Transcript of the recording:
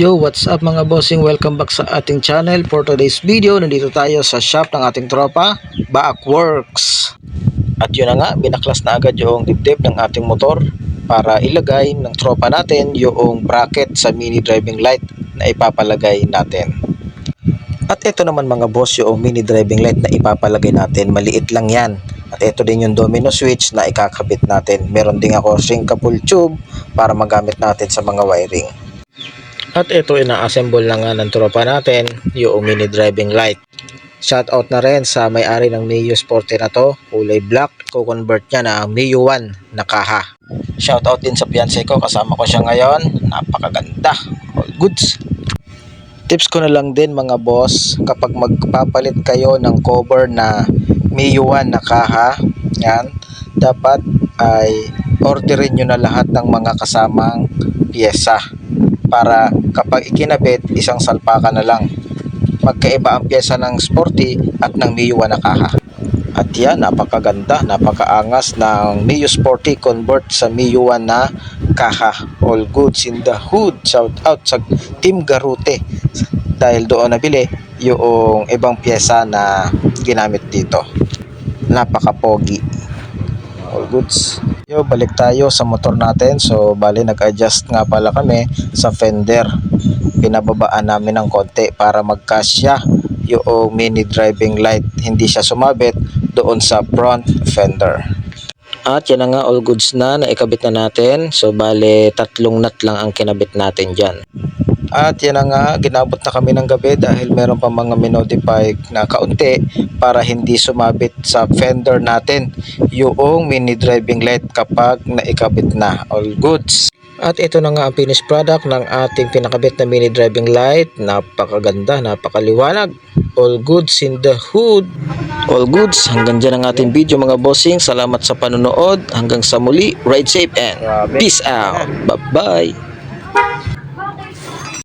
Yo, what's up mga bossing? Welcome back sa ating channel. For today's video, nandito tayo sa shop ng ating tropa, Backworks. At yun na nga, binaklas na agad yung dibdib ng ating motor para ilagay ng tropa natin yung bracket sa mini driving light na ipapalagay natin. At ito naman mga boss yung mini driving light na ipapalagay natin. Maliit lang yan. At ito din yung domino switch na ikakabit natin. Meron din ako shrinkable tube para magamit natin sa mga wiring. At ito ina-assemble na nga ng tropa natin yung mini driving light. Shoutout na rin sa may-ari ng Mio Sporty na to, kulay black, ko-convert niya na Mio 1 na kaha. Shoutout din sa fiancé ko, kasama ko siya ngayon, napakaganda, all goods. Tips ko na lang din mga boss, kapag magpapalit kayo ng cover na Mio 1 na kaha, yan, dapat ay orderin nyo na lahat ng mga kasamang pyesa para kapag ikinabit, isang salpakan na lang. Magkaiba ang pyesa ng Sporty at ng Mio 1 na kaha. At yan, napakaganda, napakaangas ng Mio Sporty convert sa Mio 1 na. All goods in the hood. Shout out sa Team Garute. Dahil doon nabili yung ibang pyesa na ginamit dito. Napaka-pogi. All goods. Yo, balik tayo sa motor natin. So, bali nag-adjust nga pala kami sa fender. Pinababaan namin ng konti para magkasya yung mini driving light. Hindi siya sumabit doon sa front fender. At yan na nga, all goods na, naikabit na natin. So, bale, tatlong nut lang ang kinabit natin dyan. At yan na nga, ginabot na kami ng gabi dahil meron pa mga minodify na kaunti para hindi sumabit sa fender natin yung mini driving light kapag naikabit na. All goods. At ito na nga ang finished product ng ating pinakabit na mini driving light. Napakaganda, napakaliwanag. All goods in the hood. All goods. Hanggang dyan ang ating video mga bossing. Salamat sa panonood. Hanggang sa muli. Ride safe and peace out. Bye-bye.